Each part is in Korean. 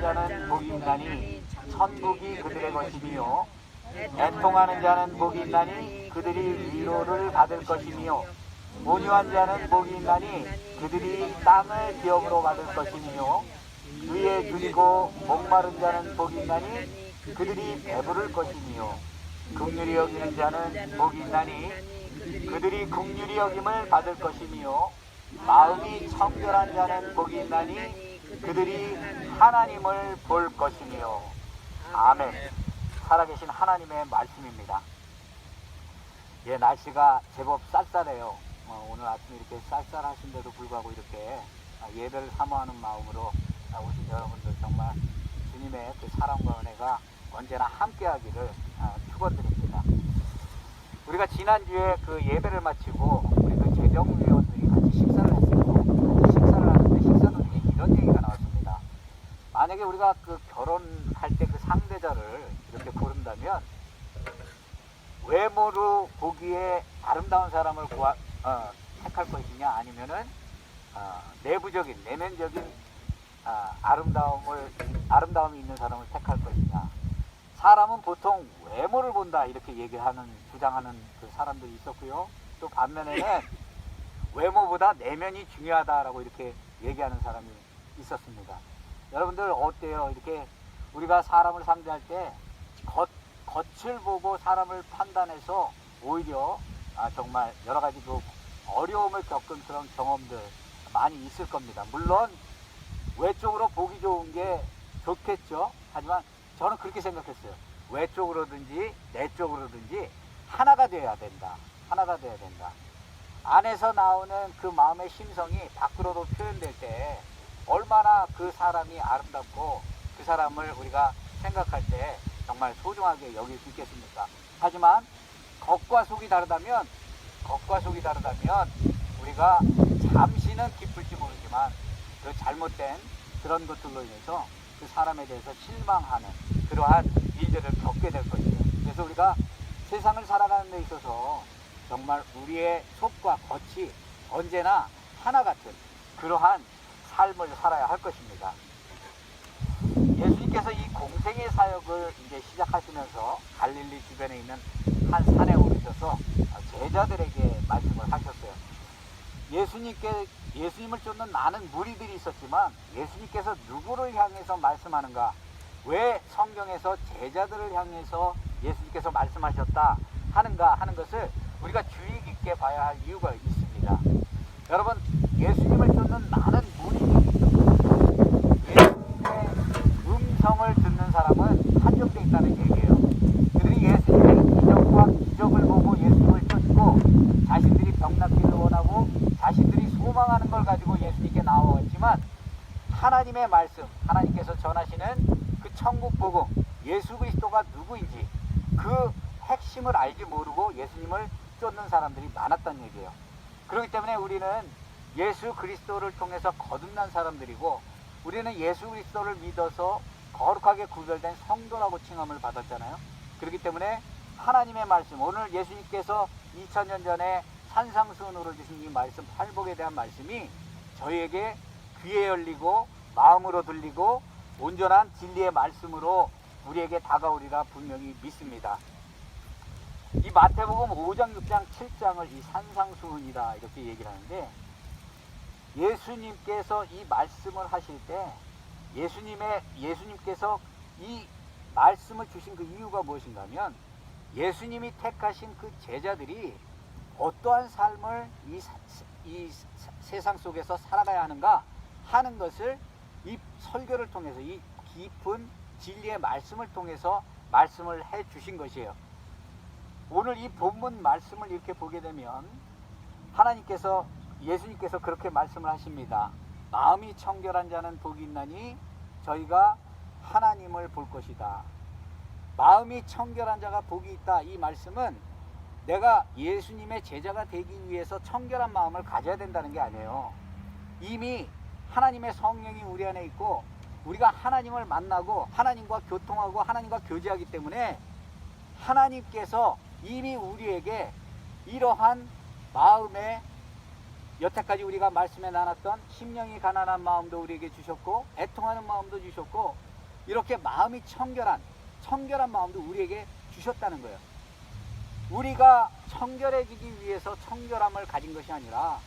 자는 복이 있나니 천국이 그들의 것이며 애통하는 자는 복이 있나니 그들이 위로를 받을 것이며 온유한 자는 복이 있나니 그들이 땅을 기업으로 받을 것이며 위에 줄이고 목마른 자는 복이 있나니 그들이 배부를 것이며 긍휼히 여기는 자는 복이 있나니 그들이 긍휼히 여김을 받을 것이며 마음이 청결한 자는 복이 있나니 그들이 하나님을 볼 것이며 아멘 살아계신 하나님의 말씀입니다 예 날씨가 제법 쌀쌀해요 어, 오늘 아침 이렇게 쌀쌀하신데도 불구하고 이렇게 아, 예배를 사모하는 마음으로 아, 오신 여러분들 정말 주님의 그 사랑과 은혜가 언제나 함께하기를 아, 축원드립니다. 우리가 지난주에 그 예배를 마치고 우리 그 재정위원들이 같이 식사를 했어요. 같이 식사를 하는데 식사 도중에 이런 얘기가 나왔습니다. 만약에 우리가 그 결혼할 때 그 상대자를 이렇게 고른다면 외모로 보기에 아름다운 사람을 구하, 어, 택할 것이냐 아니면은 어, 내부적인 내면적인 아, 아름다움을 아름다움이 있는 사람을 택할 것이냐 사람은 보통 외모를 본다 이렇게 얘기하는 주장하는 그 사람들이 있었고요. 또 반면에는 외모보다 내면이 중요하다라고 이렇게 얘기하는 사람이 있었습니다. 여러분들 어때요? 이렇게 우리가 사람을 상대할 때 겉, 겉을 보고 사람을 판단해서 오히려 아, 정말 여러 가지 그 어려움을 겪은 그런 경험들 많이 있을 겁니다. 물론 외적으로 보기 좋은 게 좋겠죠. 하지만 저는 그렇게 생각했어요. 외적으로든지 내적으로든지 하나가 돼야 된다. 하나가 돼야 된다. 안에서 나오는 그 마음의 심성이 밖으로도 표현될 때 얼마나 그 사람이 아름답고 그 사람을 우리가 생각할 때 정말 소중하게 여길 수 있겠습니까? 하지만 겉과 속이 다르다면 겉과 속이 다르다면 우리가 잠시는 기쁠지 모르지만 그 잘못된 그런 것들로 인해서 그 사람에 대해서 실망하는 그러한 일들을 겪게 될 것이에요. 그래서 우리가 세상을 살아가는 데 있어서 정말 우리의 속과 겉이 언제나 하나 같은 그러한 삶을 살아야 할 것입니다. 예수님께서 이 공생의 사역을 이제 시작하시면서 갈릴리 주변에 있는 한 산에 오르셔서 제자들에게 말씀을 하셨어요. 예수님께 예수님을 쫓는 많은 무리들이 있었지만 예수님께서 누구를 향해서 말씀하는가? 왜 성경에서 제자들을 향해서 예수님께서 말씀하셨다 하는가 하는 것을 우리가 주의 깊게 봐야 할 이유가 있습니다. 여러분 예수님을 쫓는 많은 무리들이 있어요. 예수님의 음성을 듣는 사람은 한정돼 있다는 얘기예요. 그들이 예수님의 기적과 기적을 보고 예수님을 쫓고 자신들이 병 낫기를 원하고 자신들이 소망하는 걸 가지고 예수님께 나왔지만 하나님의 말씀, 하나님께서 전하시는 그 천국 복음, 예수 그리스도가 누구인지 그 핵심을 알지 모르고 예수님을 쫓는 사람들이 많았다는 얘기예요. 그렇기 때문에 우리는 예수 그리스도를 통해서 거듭난 사람들이고 우리는 예수 그리스도를 믿어서 거룩하게 구별된 성도라고 칭함을 받았잖아요. 그렇기 때문에 하나님의 말씀, 오늘 예수님께서 2000년 전에 산상수훈으로 주신 이 말씀, 팔복에 대한 말씀이 저희에게 귀에 열리고 마음으로 들리고 온전한 진리의 말씀으로 우리에게 다가오리라 분명히 믿습니다. 이 마태복음 5장, 6장, 7장을 이 산상수훈이다 이렇게 얘기를 하는데 예수님께서 이 말씀을 하실 때 예수님의 예수님께서 이 말씀을 주신 그 이유가 무엇인가 하면 예수님이 택하신 그 제자들이 어떠한 삶을 이, 사- 이 사- 세상 속에서 살아가야 하는가 하는 것을 이 설교를 통해서 이 깊은 진리의 말씀을 통해서 말씀을 해 주신 것이에요. 오늘 이 본문 말씀을 이렇게 보게 되면 하나님께서 예수님께서 그렇게 말씀을 하십니다. 마음이 청결한 자는 복이 있나니 저희가 하나님을 볼 것이다. 마음이 청결한 자가 복이 있다. 이 말씀은 내가 예수님의 제자가 되기 위해서 청결한 마음을 가져야 된다는 게 아니에요. 이미 하나님의 성령이 우리 안에 있고 우리가 하나님을 만나고 하나님과 교통하고 하나님과 교제하기 때문에 하나님께서 이미 우리에게 이러한 마음의 여태까지 우리가 말씀에 나눴던 심령이 가난한 마음도 우리에게 주셨고 애통하는 마음도 주셨고 이렇게 마음이 청결한 청결한 마음도 우리에게 주셨다는 거예요. 우리가 청결해지기 위해서 청결함을 가진 것이 아니라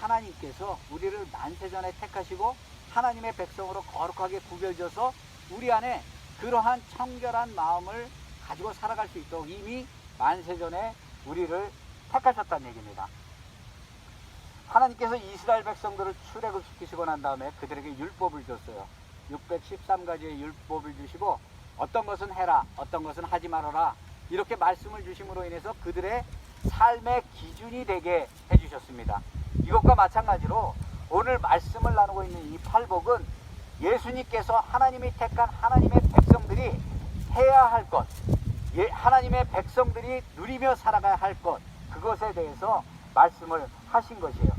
하나님께서 우리를 만세전에 택하시고 하나님의 백성으로 거룩하게 구별져서 우리 안에 그러한 청결한 마음을 가지고 살아갈 수 있도록 이미 만세전에 우리를 택하셨다는 얘기입니다. 하나님께서 이스라엘 백성들을 출애굽 시키시고 난 다음에 그들에게 율법을 줬어요. 613가지의 율법을 주시고 어떤 것은 해라, 어떤 것은 하지 말아라. 이렇게 말씀을 주심으로 인해서 그들의 삶의 기준이 되게 해주셨습니다. 이것과 마찬가지로 오늘 말씀을 나누고 있는 이 팔복은 예수님께서 하나님이 택한 하나님의 백성들이 해야 할 것, 예, 하나님의 백성들이 누리며 살아가야 할 것, 그것에 대해서 말씀을 하신 것이에요.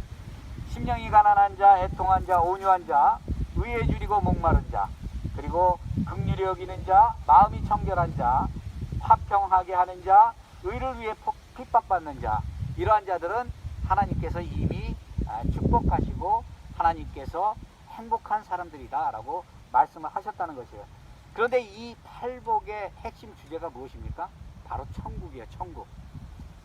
심령이 가난한 자, 애통한 자, 온유한 자, 의에 줄이고 목마른 자, 그리고 극률이 여기는 자, 마음이 청결한 자, 화평하게 하는 자, 의를 위해 폭- 핍박받는 자, 이러한 자들은 하나님께서 이미 아, 축복하시고 하나님께서 행복한 사람들이다라고 말씀을 하셨다는 것이에요. 그런데 이 팔복의 핵심 주제가 무엇입니까? 바로 천국이에요, 천국.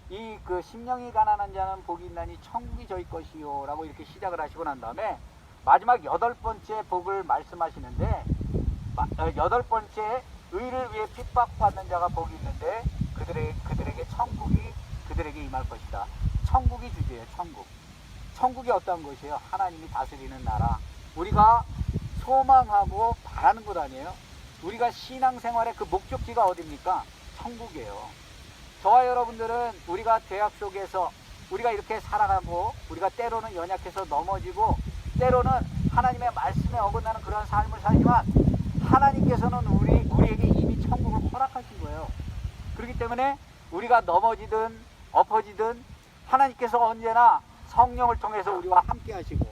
이 그 심령이 가난한 자는 복이 있나니 천국이 저희 것이요라고 이렇게 시작을 하시고 난 다음에 마지막 여덟 번째 복을 말씀하시는데 마- 어, 여덟 번째 의를 위해 핍박받는 자가 복이 있는데 그들에게 그들에게 천국이 그들에게 임할 것이다. 천국이 주제예요. 천국. 천국이 어떤 것이에요? 하나님이 다스리는 나라. 우리가 소망하고 바라는 것 아니에요? 우리가 신앙생활의 그 목적지가 어딥니까? 천국이에요. 저와 여러분들은 우리가 대학 속에서 우리가 이렇게 살아가고 우리가 때로는 연약해서 넘어지고 때로는 하나님의 말씀에 어긋나는 그런 삶을 살지만 하나님께서는 우리 우리에게 이미 천국을 허락하신 거예요. 그렇기 때문에 우리가 넘어지든 엎어지든 하나님께서 언제나 성령을 통해서 우리와 함께 하시고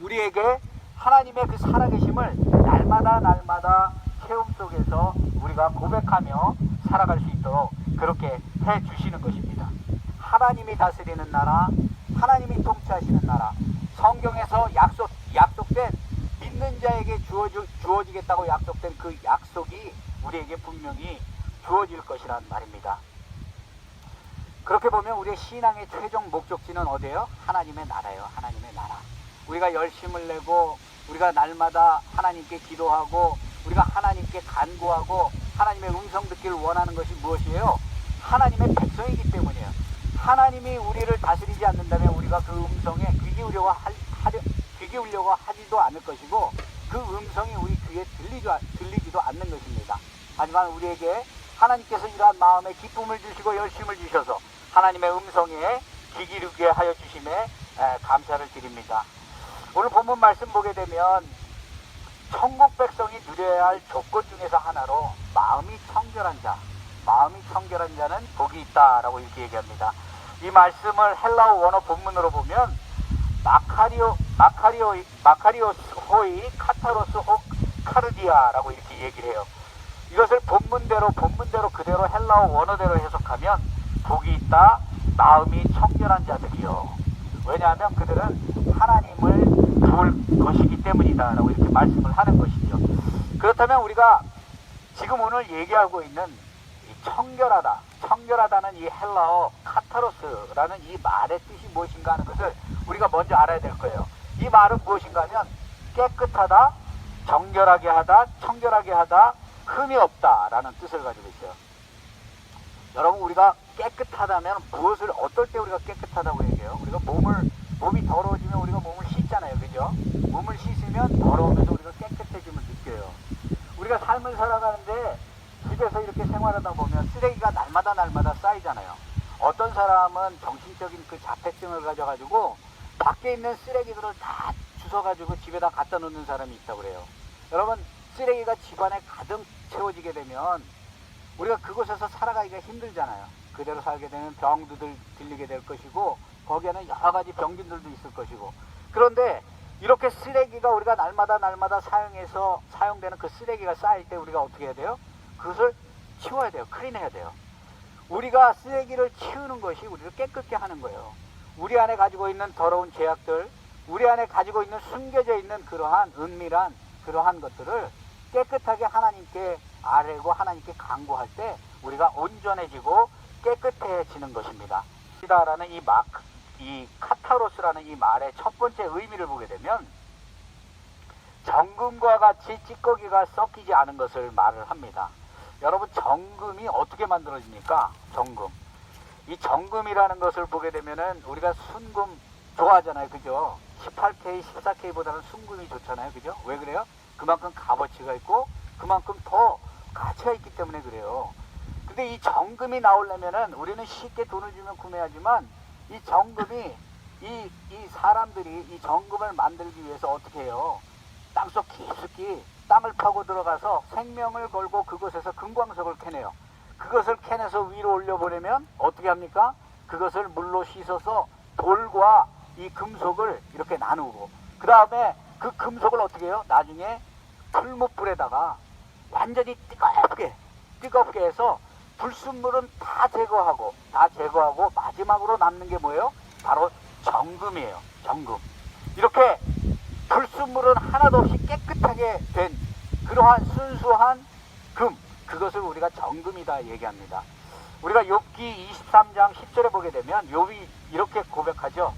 우리에게 하나님의 그 살아계심을 날마다 날마다 체험 속에서 우리가 고백하며 살아갈 수 있도록 그렇게 해 주시는 것입니다. 하나님이 다스리는 나라, 하나님이 통치하시는 나라, 성경에서 약속, 약속된 믿는 자에게 주어주, 주어지겠다고 약속된 그 약속이 우리에게 분명히 주어질 것이란 말입니다. 그렇게 보면 우리의 신앙의 최종 목적지는 어디예요? 하나님의 나라예요. 하나님의 나라. 우리가 열심을 내고 우리가 날마다 하나님께 기도하고 우리가 하나님께 간구하고 하나님의 음성 듣기를 원하는 것이 무엇이에요? 하나님의 백성이기 때문이에요. 하나님이 우리를 다스리지 않는다면 우리가 그 음성에 귀 하려, 귀 기울려고 하지도 않을 것이고 그 음성이 우리 귀에 들리지, 들리지도 않는 것입니다. 하지만 우리에게 하나님께서 이러한 마음에 기쁨을 주시고 열심을 주셔서 하나님의 음성에 귀 기울게 하여 주심에 에, 감사를 드립니다. 오늘 본문 말씀 보게 되면 천국 백성이 누려야 할 조건 중에서 하나로 마음이 청결한 자, 마음이 청결한 자는 복이 있다라고 이렇게 얘기합니다. 이 말씀을 헬라어 원어 본문으로 보면 마카리오 마카리오 마카리오스 호이 카타로스 호 카르디아라고 이렇게 얘기를 해요. 이것을 본문대로 본문대로 그대로 헬라어 원어대로 해석하면 복이 있다 마음이 청결한 자들이요. 왜냐하면 그들은 하나님을 부을 것이기 때문이다 라고 이렇게 말씀을 하는 것이죠. 그렇다면 우리가 지금 오늘 얘기하고 있는 이 청결하다, 청결하다는 이 헬라어 카타로스라는 이 말의 뜻이 무엇인가 하는 것을 우리가 먼저 알아야 될 거예요. 이 말은 무엇인가 하면 깨끗하다, 정결하게 하다, 청결하게 하다, 흠이 없다라는 뜻을 가지고 있어요. 여러분 우리가 깨끗하다면 무엇을 어떨 때 우리가 깨끗하다고 얘기해요? 우리가 몸을 몸이 더러워지면 우리가 몸을 씻잖아요, 그죠? 몸을 씻으면 더러우면서 우리가 깨끗해짐을 느껴요. 우리가 삶을 살아가는데 집에서 이렇게 생활하다 보면 쓰레기가 날마다 날마다 쌓이잖아요. 어떤 사람은 정신적인 그 자폐증을 가져가지고 밖에 있는 쓰레기들을 다 주워가지고 집에다 갖다 놓는 사람이 있다고 그래요. 여러분 쓰레기가 집안에 가득 채워지게 되면 우리가 그곳에서 살아가기가 힘들잖아요. 그대로 살게 되면 병도 들, 들리게 될 것이고 거기에는 여러 가지 병균들도 있을 것이고 그런데 이렇게 쓰레기가 우리가 날마다 날마다 사용해서 사용되는 그 쓰레기가 쌓일 때 우리가 어떻게 해야 돼요? 그것을 치워야 돼요. 클린해야 돼요. 우리가 쓰레기를 치우는 것이 우리를 깨끗게 하는 거예요. 우리 안에 가지고 있는 더러운 죄악들, 우리 안에 가지고 있는 숨겨져 있는 그러한 은밀한 그러한 것들을 깨끗하게 하나님께 아뢰고 하나님께 간구할 때 우리가 온전해지고 깨끗해지는 것입니다. 시다라는 이 마, 이 카타로스라는 이 말의 첫 번째 의미를 보게 되면 정금과 같이 찌꺼기가 섞이지 않은 것을 말을 합니다. 여러분 정금이 어떻게 만들어집니까? 정금. 이 정금이라는 것을 보게 되면은 우리가 순금 좋아하잖아요. 그죠? 18K, 14K보다는 순금이 좋잖아요. 그죠? 왜 그래요? 그만큼 값어치가 있고 그만큼 더 가치가 있기 때문에 그래요. 근데 이 정금이 나오려면은 우리는 쉽게 돈을 주면 구매하지만 이 정금이 이, 이 사람들이 이 정금을 만들기 위해서 어떻게 해요? 땅속 깊숙이 땅을 파고 들어가서 생명을 걸고 그곳에서 금광석을 캐내요. 그것을 캐내서 위로 올려보내면 어떻게 합니까? 그것을 물로 씻어서 돌과 이 금속을 이렇게 나누고 그 다음에 그 금속을 어떻게 해요? 나중에 풀무불에다가 완전히 뜨겁게 뜨겁게 해서 불순물은 다 제거하고 다 제거하고 마지막으로 남는 게 뭐예요? 바로 정금이에요. 정금. 이렇게 불순물은 하나도 없이 깨끗하게 된 그러한 순수한 금 그것을 우리가 정금이다 얘기합니다. 우리가 욥기 23장 10절에 보게 되면 욥이 이렇게 고백하죠.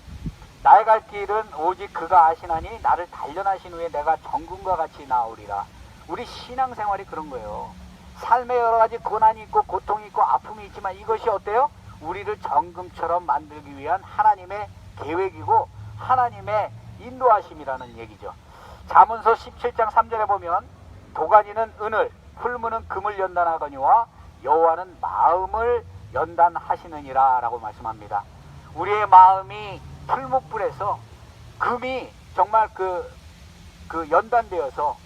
나의 갈 길은 오직 그가 아시나니 나를 단련하신 후에 내가 정금과 같이 나오리라. 우리 신앙생활이 그런 거예요. 삶에 여러 가지 고난이 있고 고통이 있고 아픔이 있지만 이것이 어때요? 우리를 정금처럼 만들기 위한 하나님의 계획이고 하나님의 인도하심이라는 얘기죠. 자문서 17장 3절에 보면 도가니는 은을 풀무는 금을 연단하거니와 여호와는 마음을 연단하시느니라 라고 말씀합니다. 우리의 마음이 풀무불에서 금이 정말 그, 그 연단되어서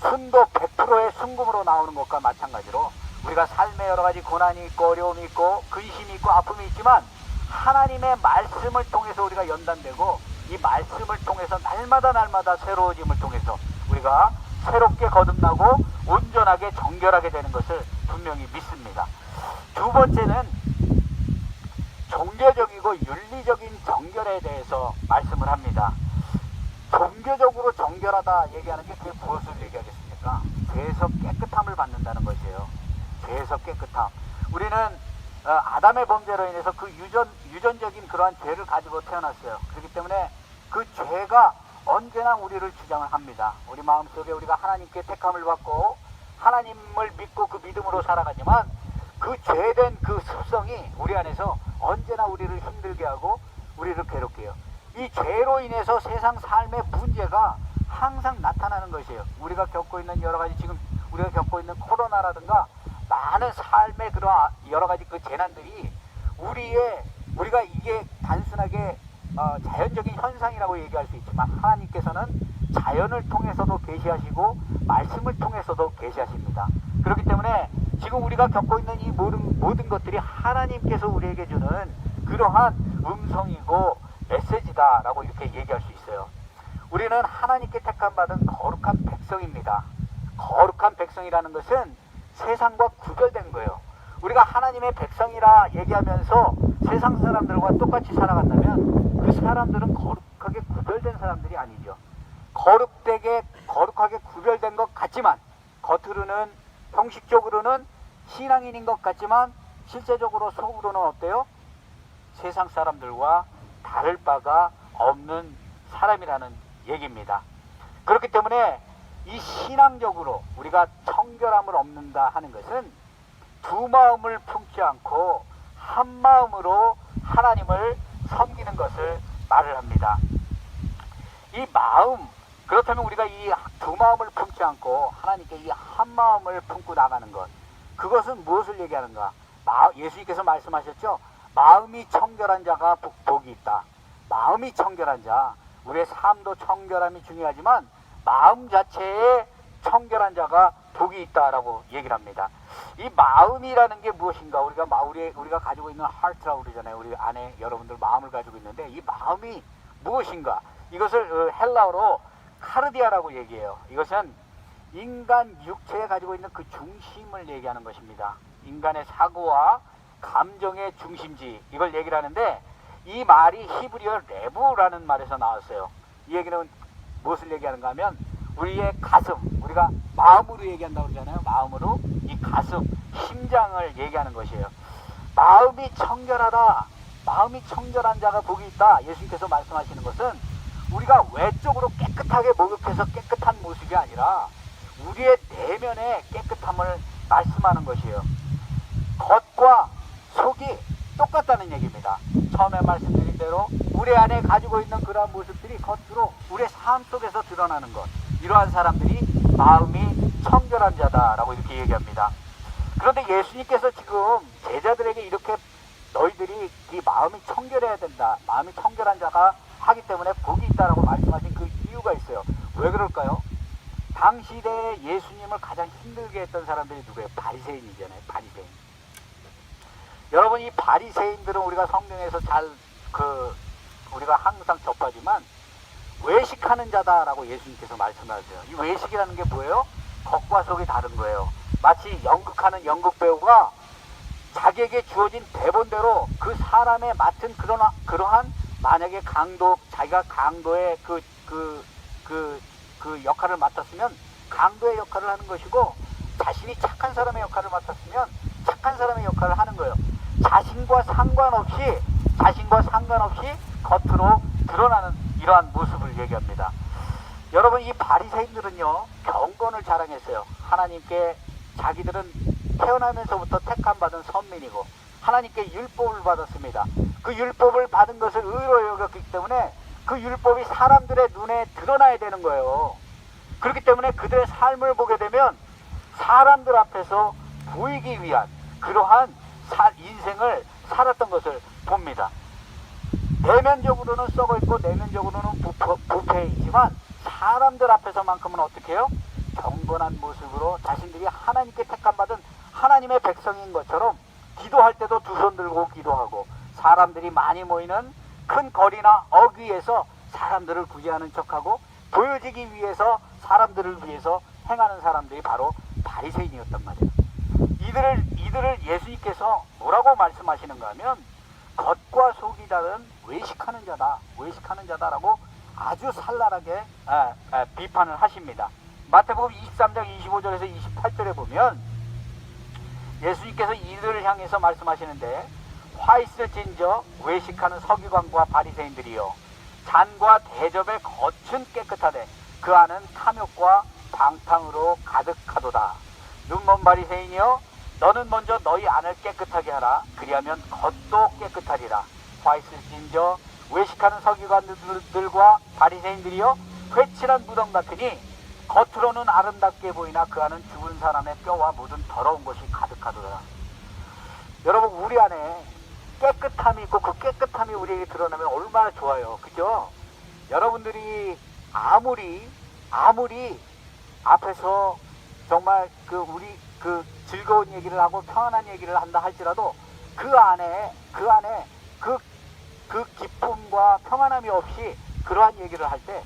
순도 100%의 순금으로 나오는 것과 마찬가지로 우리가 삶에 여러 가지 고난이 있고 어려움이 있고 근심이 있고 아픔이 있지만 하나님의 말씀을 통해서 우리가 연단되고 이 말씀을 통해서 날마다 날마다 새로워짐을 통해서 우리가 새롭게 거듭나고 온전하게 정결하게 되는 것을 분명히 믿습니다. 두 번째는 종교적이고 윤리적인 정결에 대해서 말씀을 합니다. 종교적으로 정결하다 얘기하는 게 그게 무엇을 얘기하겠습니까? 죄에서 깨끗함을 받는다는 것이에요. 죄에서 깨끗함. 우리는 어, 아담의 범죄로 인해서 그 유전, 유전적인 그러한 죄를 가지고 태어났어요. 그렇기 때문에 그 죄가 언제나 우리를 주장을 합니다. 우리 마음속에 우리가 하나님께 택함을 받고 하나님을 믿고 그 믿음으로 살아가지만 그 죄된 그 습성이 우리 안에서 언제나 우리를 힘들게 하고 우리를 괴롭게 해요. 이 죄로 인해서 세상 삶의 문제가 항상 나타나는 것이에요. 우리가 겪고 있는 여러 가지 지금 우리가 겪고 있는 코로나라든가 많은 삶의 그런 여러 가지 그 재난들이 우리의 우리가 이게 단순하게 어, 자연적인 현상이라고 얘기할 수 있지만 하나님께서는 자연을 통해서도 계시하시고 말씀을 통해서도 계시하십니다. 그렇기 때문에 지금 우리가 겪고 있는 이 모든 모든 것들이 하나님께서 우리에게 주는 그러한 음성이고 메시지다라고 이렇게 얘기할 수 있어요. 우리는 하나님께 택함 받은 거룩한 백성입니다. 거룩한 백성이라는 것은 세상과 구별된 거예요. 우리가 하나님의 백성이라 얘기하면서 세상 사람들과 똑같이 살아간다면 그 사람들은 거룩하게 구별된 사람들이 아니죠. 거룩되게 거룩하게 구별된 것 같지만 겉으로는 형식적으로는 신앙인인 것 같지만 실제적으로 속으로는 어때요? 세상 사람들과 다를 바가 없는 사람이라는 얘기입니다. 그렇기 때문에 이 신앙적으로 우리가 청결함을 얻는다 하는 것은 두 마음을 품지 않고 한 마음으로 하나님을 섬기는 것을 말을 합니다. 이 마음, 그렇다면 우리가 이 두 마음을 품지 않고 하나님께 이 한 마음을 품고 나가는 것, 그것은 무엇을 얘기하는가? 마, 예수님께서 말씀하셨죠? 마음이 청결한 자가 복, 복이 있다. 마음이 청결한 자, 우리의 삶도 청결함이 중요하지만 마음 자체에 청결한 자가 복이 있다라고 얘기를 합니다. 이 마음이라는 게 무엇인가? 우리가 마, 우리, 우리가 가지고 있는 하트라고 그러잖아요. 우리 안에 여러분들 마음을 가지고 있는데 이 마음이 무엇인가? 이것을 어, 헬라어로 카르디아라고 얘기해요. 이것은 인간 육체에 가지고 있는 그 중심을 얘기하는 것입니다. 인간의 사고와 감정의 중심지 이걸 얘기를 하는데 이 말이 히브리어 레브라는 말에서 나왔어요. 이 얘기는 무엇을 얘기하는가 하면 우리의 가슴, 우리가 마음으로 얘기한다고 그러잖아요. 마음으로 이 가슴, 심장을 얘기하는 것이에요. 마음이 청결하다. 마음이 청결한 자가 복이 있다. 예수님께서 말씀하시는 것은 우리가 외적으로 깨끗하게 목욕해서 깨끗한 모습이 아니라 우리의 내면의 깨끗함을 말씀하는 것이에요. 겉과 속이 똑같다는 얘기입니다. 처음에 말씀드린 대로 우리 안에 가지고 있는 그러한 모습들이 겉으로 우리의 삶 속에서 드러나는 것. 이러한 사람들이 마음이 청결한 자다라고 이렇게 얘기합니다. 그런데 예수님께서 지금 제자들에게 이렇게 너희들이 네 마음이 청결해야 된다. 마음이 청결한 자가 하기 때문에 복이 있다라고 말씀하신 그 이유가 있어요. 왜 그럴까요? 당시대에 예수님을 가장 힘들게 했던 사람들이 누구예요? 바리새인이잖아요. 바리새인. 여러분 이 바리새인들은 우리가 성경에서 잘 그 우리가 항상 접하지만 외식하는 자다라고 예수님께서 말씀하세요. 이 외식이라는 게 뭐예요? 겉과 속이 다른 거예요. 마치 연극하는 연극 배우가 자기에게 주어진 대본대로 그 사람에 맡은 그런 그러한 만약에 강도 자기가 강도의 그 그 그 그 역할을 맡았으면 강도의 역할을 하는 것이고 자신이 착한 사람의 역할을 맡았으면 착한 사람의 역할을 하는 거예요. 자신과 상관없이 자신과 상관없이 겉으로 드러나는 이러한 모습을 얘기합니다. 여러분 이 바리새인들은요 경건을 자랑했어요. 하나님께 자기들은 태어나면서부터 택함 받은 선민이고 하나님께 율법을 받았습니다. 그 율법을 받은 것을 의로 여겼기 때문에 그 율법이 사람들의 눈에 드러나야 되는 거예요. 그렇기 때문에 그들의 삶을 보게 되면 사람들 앞에서 보이기 위한 그러한 사- 인생을 살았던 것을 봅니다. 내면적으로는 썩어 있고 내면적으로는 부패, 부패이지만 사람들 앞에서만큼은 어떻게 해요? 경건한 모습으로 자신들이 하나님께 택함 받은 하나님의 백성인 것처럼 기도할 때도 두 손 들고 기도하고 사람들이 많이 모이는 큰 거리나 어귀에서 사람들을 구제하는 척하고 보여지기 위해서 사람들을 위해서 행하는 사람들이 바로 바리새인이었단 말이에요. 이들을 이들을 예수님께서 뭐라고 말씀하시는가 하면 겉과 속이 다른 외식하는 자다, 외식하는 자다라고 아주 산랄하게 아, 아, 비판을 하십니다. 마태복음 23장 25절에서 28절에 보면 예수님께서 이들을 향해서 말씀하시는데 화 있을진저 외식하는 서기관과 바리새인들이요 잔과 대접의 겉은 깨끗하되 그 안은 탐욕과 방탕으로 가득하도다 눈먼 바리새인이여 너는 먼저 너희 안을 깨끗하게 하라 그리하면 겉도 깨끗하리라 화 있을진저 외식하는 서기관들과 바리새인들이여 회칠한 무덤 같으니 겉으로는 아름답게 보이나 그 안은 죽은 사람의 뼈와 묻은 더러운 것이 가득하도다 여러분 우리 안에 깨끗함이 있고 그 깨끗함이 우리에게 드러나면 얼마나 좋아요. 그죠? 여러분들이 아무리 아무리 앞에서 정말 그 우리 그 즐거운 얘기를 하고 평안한 얘기를 한다 할지라도 그 안에 그 안에 그 그 기쁨과 평안함이 없이 그러한 얘기를 할 때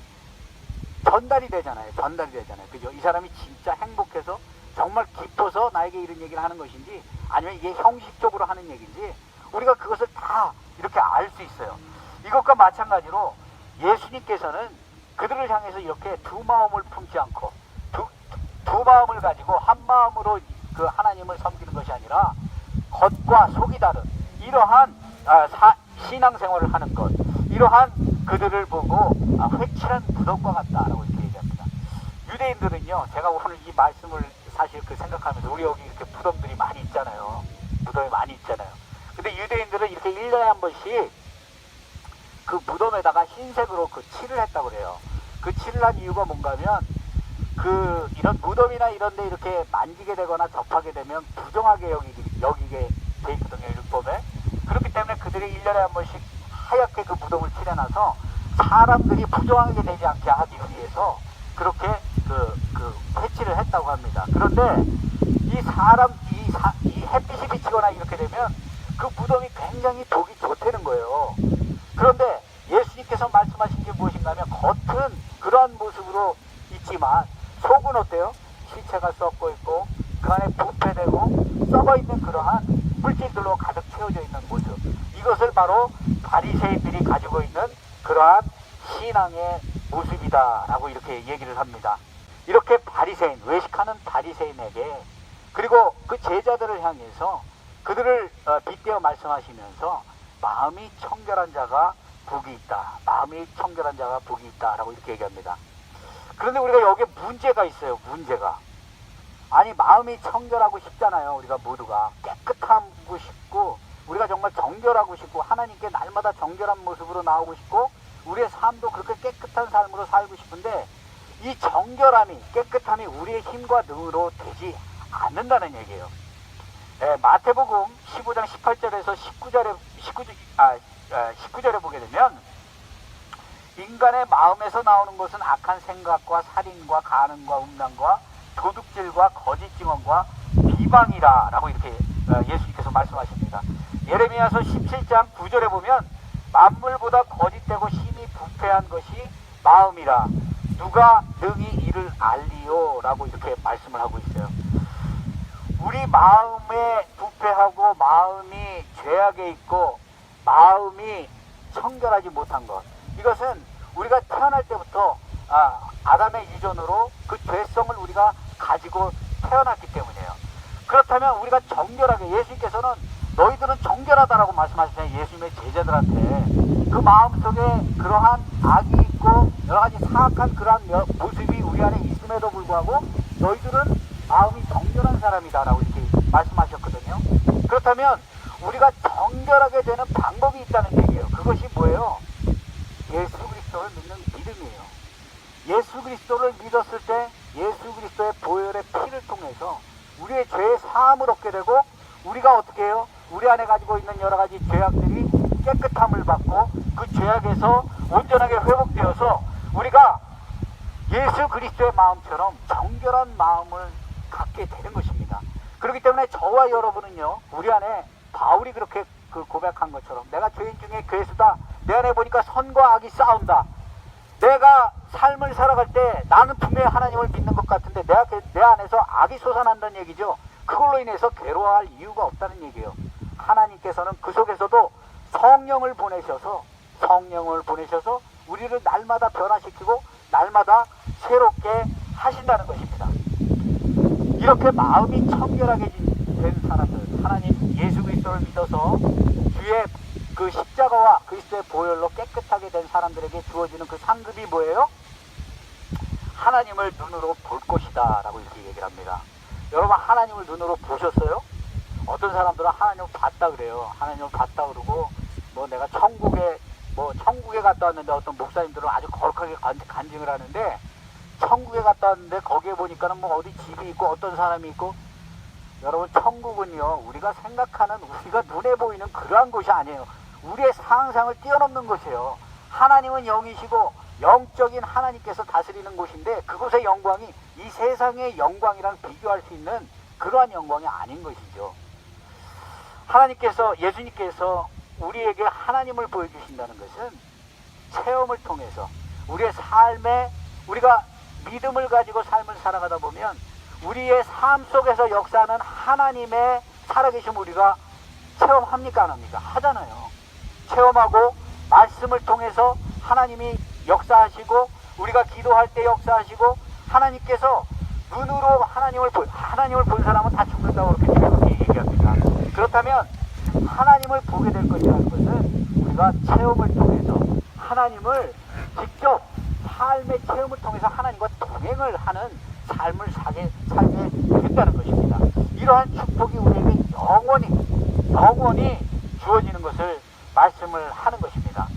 전달이 되잖아요. 전달이 되잖아요. 그죠? 이 사람이 진짜 행복해서 정말 기뻐서 나에게 이런 얘기를 하는 것인지 아니면 이게 형식적으로 하는 얘기인지 우리가 그것을 다 이렇게 알 수 있어요. 이것과 마찬가지로 예수님께서는 그들을 향해서 이렇게 두 마음을 품지 않고 두, 두 마음을 가지고 한 마음으로 그 하나님을 섬기는 것이 아니라 겉과 속이 다른 이러한 아, 사- 신앙생활을 하는 것 이러한 그들을 보고 아, 회칠한 무덤과 같다라고 이렇게 얘기합니다. 유대인들은요 제가 오늘 이 말씀을 사실 그 생각하면서 우리 여기 이렇게 무덤들이 많이 있잖아요. 무덤이 많이 있잖아요. 근데 유대인들은 이렇게 1년에 한 번씩 그 무덤에다가 흰색으로 그 칠을 했다고 그래요. 그 칠을 한 이유가 뭔가 하면 그 이런 무덤이나 이런 데 이렇게 만지게 되거나 접하게 되면 부정하게 여기게, 여기게 돼 있거든요, 율법에. 그렇기 때문에 그들이 1년에 한 번씩 하얗게 그 무덤을 칠해놔서 사람들이 부정하게 되지 않게 하기 위해서 그렇게 그, 그 회치를 했다고 합니다. 그런데 이 사람, 이, 사, 이 햇빛이 비치거나 이렇게 되면 그 무덤이 굉장히 보기 좋다는 거예요. 그런데 예수님께서 말씀하신 게 무엇인가 하면 겉은 그러한 모습으로 있지만 속은 어때요? 시체가 썩고 있고 그 안에 부패되고 썩어 있는 그러한 물질들로 가득 채워져 있는 모습. 이것을 바로 바리새인들이 가지고 있는 그러한 신앙의 모습이다라고 이렇게 얘기를 합니다. 이렇게 바리새인 외식하는 바리새인에게 그리고 그 제자들을 향해서 그들을 어, 빗대어 말씀하시면서 마음이 청결한 자가 복이 있다. 마음이 청결한 자가 복이 있다라고 이렇게 얘기합니다. 그런데 우리가 여기에 문제가 있어요. 문제가. 아니 마음이 청결하고 싶잖아요. 우리가 모두가 깨끗하고 싶고 우리가 정말 정결하고 싶고 하나님께 날마다 정결한 모습으로 나오고 싶고 우리의 삶도 그렇게 깨끗한 삶으로 살고 싶은데 이 정결함이 깨끗함이 우리의 힘과 능으로 되지 않는다는 얘기예요. 예, 마태복음 15장 18절에서 19절에 19절 아, 아, 19절에 보게 되면 인간의 마음에서 나오는 것은 악한 생각과 살인과 가능과 음란과 도둑질과 거짓 증언과 비방이라 라고 이렇게 어, 예수님께서 말씀하십니다. 예레미야서 17장 9절에 보면 만물보다 거짓되고 심히 부패한 것이 마음이라 누가 능히 이를 알리요 라고 이렇게 말씀을 하고 있어요. 우리 마음에 부패하고 마음이 죄악에 있고 마음이 청결하지 못한 것 이것은 우리가 태어날 때부터 아, 아담의 유전으로 그 죄성을 우리가 가지고 태어났기 때문이에요. 그렇다면 우리가 정결하게 예수님께서는 너희들은 정결하다라고 말씀하시잖아요. 예수님의 제자들한테 그 마음속에 그러한 악이 있고 여러 가지 사악한 그러한 여- 모습이 우리 안에 있음에도 불구하고 너희들은 마음이 정결한 사람이다라고 이렇게 말씀하셨거든요. 그렇다면 우리가 정결하게 되는 방법이 있다는 얘기예요. 그것이 뭐예요? 예수 그리스도를 믿는 믿음이에요. 예수 그리스도를 믿었을 때 예수 그리스도의 보혈의 피를 통해서 우리의 죄의 사함을 얻게 되고 우리가 어떻게 해요? 우리 안에 가지고 있는 여러 가지 죄악들이 깨끗함을 받고 그 죄악에서 온전하게 회복되어서 우리가 예수 그리스도의 마음처럼 정결한 마음을 갖게 되는 것입니다. 그렇기 때문에 저와 여러분은요, 우리 안에 바울이 그렇게 그 고백한 것처럼 내가 죄인 중에 괴수다. 내 안에 보니까 선과 악이 싸운다. 내가 삶을 살아갈 때 나는 분명히 하나님을 믿는 것 같은데 내, 내 안에서 악이 솟아난다는 얘기죠. 그걸로 인해서 괴로워할 이유가 없다는 얘기예요. 하나님께서는 그 속에서도 성령을 보내셔서 성령을 보내셔서 우리를 날마다 변화시키고 날마다 새롭게 하신다는 것입니다. 이렇게 마음이 청결하게 된 사람들, 하나님 예수 그리스도를 믿어서 주의 그 십자가와 그리스도의 보혈로 깨끗하게 된 사람들에게 주어지는 그 상급이 뭐예요? 하나님을 눈으로 볼 것이다 라고 이렇게 얘기를 합니다. 여러분 하나님을 눈으로 보셨어요? 어떤 사람들은 하나님을 봤다 그래요. 하나님을 봤다 그러고 뭐 내가 천국에 뭐 천국에 갔다 왔는데 어떤 목사님들은 아주 거룩하게 간- 간증을 하는데 천국에 갔다 왔는데 거기에 보니까는 뭐 어디 집이 있고 어떤 사람이 있고 여러분 천국은요 우리가 생각하는 우리가 눈에 보이는 그러한 곳이 아니에요 우리의 상상을 뛰어넘는 곳이에요 하나님은 영이시고 영적인 하나님께서 다스리는 곳인데 그곳의 영광이 이 세상의 영광이랑 비교할 수 있는 그러한 영광이 아닌 것이죠 하나님께서 예수님께서 우리에게 하나님을 보여주신다는 것은 체험을 통해서 우리의 삶에 우리가 믿음을 가지고 삶을 살아가다 보면 우리의 삶 속에서 역사하는 하나님의 살아계심 우리가 체험합니까 안 합니까? 하잖아요. 체험하고 말씀을 통해서 하나님이 역사하시고 우리가 기도할 때 역사하시고 하나님께서 눈으로 하나님을 본 하나님을 본 사람은 다 죽는다고 그렇게 얘기합니다. 그렇다면 하나님을 보게 될 것이라는 것은 우리가 체험을 통해서 하나님을 직접 삶의 체험을 통해서 하나님과 동행을 하는 삶을 살게, 살게 된다는 것입니다. 이러한 축복이 우리에게 영원히, 영원히 주어지는 것을 말씀을 하는 것입니다.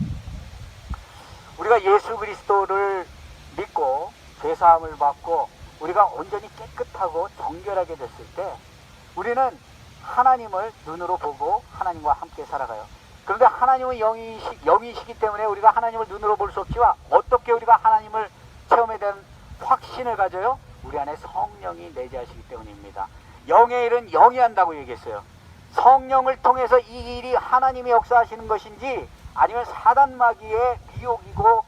우리가 예수 그리스도를 믿고 죄사함을 받고 우리가 온전히 깨끗하고 정결하게 됐을 때 우리는 하나님을 눈으로 보고 하나님과 함께 살아가요. 그런데 하나님은 영이시, 영이시기 때문에 우리가 하나님을 눈으로 볼 수 없지만 어떻게 우리가 하나님을 체험에 대한 확신을 가져요? 우리 안에 성령이 내재하시기 때문입니다. 영의 일은 영이 한다고 얘기했어요. 성령을 통해서 이 일이 하나님이 역사하시는 것인지 아니면 사단 마귀의 미혹이고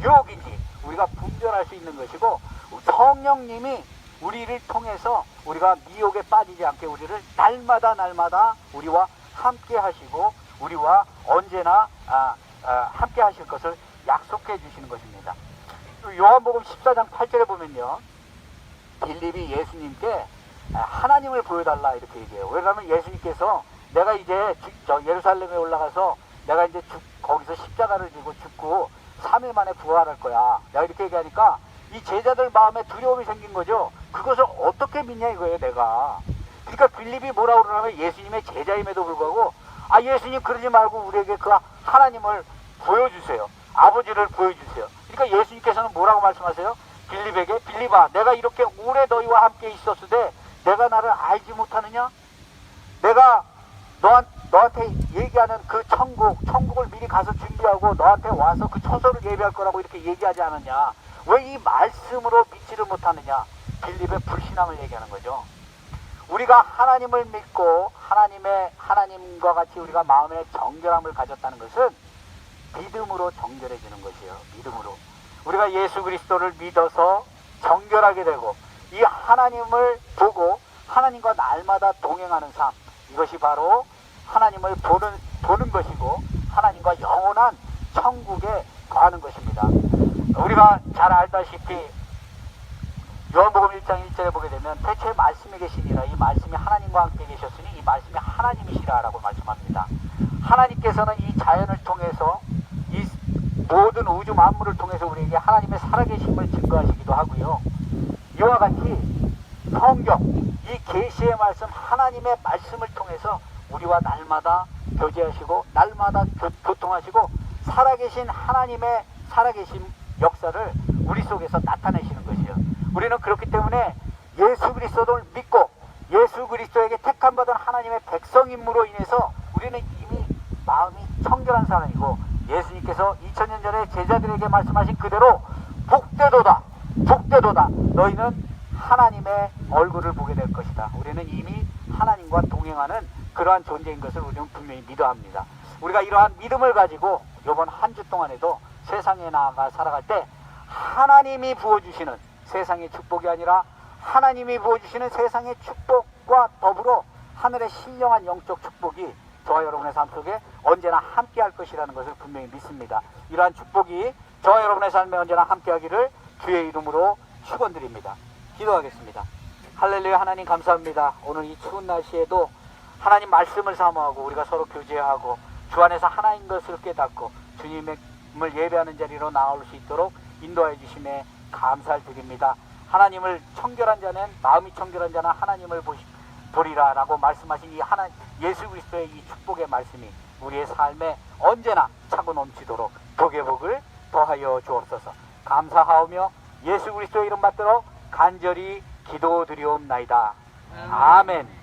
유혹인지 우리가 분별할 수 있는 것이고 성령님이 우리를 통해서 우리가 미혹에 빠지지 않게 우리를 날마다 날마다 우리와 함께 하시고 우리와 언제나 아, 아, 함께 하실 것을 약속해 주시는 것입니다. 요한복음 14장 8절에 보면요. 빌립이 예수님께 하나님을 보여달라 이렇게 얘기해요. 왜냐하면 예수님께서 내가 이제 주- 저 예루살렘에 올라가서 내가 이제 죽- 거기서 십자가를 지고 죽고 3일 만에 부활할 거야. 내가 이렇게 얘기하니까 이 제자들 마음에 두려움이 생긴 거죠. 그것을 어떻게 믿냐 이거예요, 내가. 그러니까 빌립이 뭐라고 그러냐면 예수님의 제자임에도 불구하고 아 예수님 그러지 말고 우리에게 그 하나님을 보여주세요. 아버지를 보여주세요. 그러니까 예수님께서는 뭐라고 말씀하세요? 빌립에게 빌립아 내가 이렇게 오래 너희와 함께 있었을 때 내가 나를 알지 못하느냐? 내가 너한, 너한테 얘기하는 그 천국, 천국을 미리 가서 준비하고 너한테 와서 그 처소를 예비할 거라고 이렇게 얘기하지 않았냐? 왜 이 말씀으로 믿지를 못하느냐? 빌립의 불신앙을 얘기하는 거죠. 우리가 하나님을 믿고 하나님의 하나님과 같이 우리가 마음의 정결함을 가졌다는 것은 믿음으로 정결해지는 것이에요. 믿음으로. 우리가 예수 그리스도를 믿어서 정결하게 되고 이 하나님을 보고 하나님과 날마다 동행하는 삶 이것이 바로 하나님을 보는 보는 것이고 하나님과 영원한 천국에 거하는 것입니다. 우리가 잘 알다시피 요한복음 1장 1절에 보게 되면 대체 말씀에 계시니라 이 말씀이 하나님과 함께 계셨으니 이 말씀이 하나님이시라라고 말씀합니다. 하나님께서는 이 자연을 통해서 이 모든 우주 만물을 통해서 우리에게 하나님의 살아계심을 증거하시기도 하고요. 이와 같이 성경 이 계시의 말씀 하나님의 말씀을 통해서 우리와 날마다 교제하시고 날마다 교, 교통하시고 살아계신 하나님의 살아계신 역사를 우리 속에서 나타내시는 것이요. 우리는 그렇기 때문에 예수 그리스도를 믿고 예수 그리스도에게 택함 받은 하나님의 백성임으로 인해서 우리는 이미 마음이 청결한 사람이고 예수님께서 2000년 전에 제자들에게 말씀하신 그대로 복되도다 복되도다. 너희는 하나님의 얼굴을 보게 될 것이다. 우리는 이미 하나님과 동행하는 그러한 존재인 것을 우리는 분명히 믿어야 합니다. 우리가 이러한 믿음을 가지고 이번 한 주 동안에도 세상에 나아가 살아갈 때 하나님이 부어주시는 세상의 축복이 아니라 하나님이 부어주시는 세상의 축복과 더불어 하늘의 신령한 영적 축복이 저와 여러분의 삶 속에 언제나 함께 할 것이라는 것을 분명히 믿습니다. 이러한 축복이 저와 여러분의 삶에 언제나 함께 하기를 주의 이름으로 축원드립니다. 기도하겠습니다. 할렐루야 하나님 감사합니다. 오늘 이 추운 날씨에도 하나님 말씀을 사모하고 우리가 서로 교제하고 주 안에서 하나인 것을 깨닫고 주님을 예배하는 자리로 나올 수 있도록 인도해 주심에 감사를 드립니다. 하나님을 청결한 자는 마음이 청결한 자는 하나님을 보리라라고 말씀하신 이 하나 예수 그리스도의 이 축복의 말씀이 우리의 삶에 언제나 차고 넘치도록 복의 복을 더하여 주옵소서. 감사하오며 예수 그리스도의 이름 받들어 간절히 기도드리옵나이다. 아멘.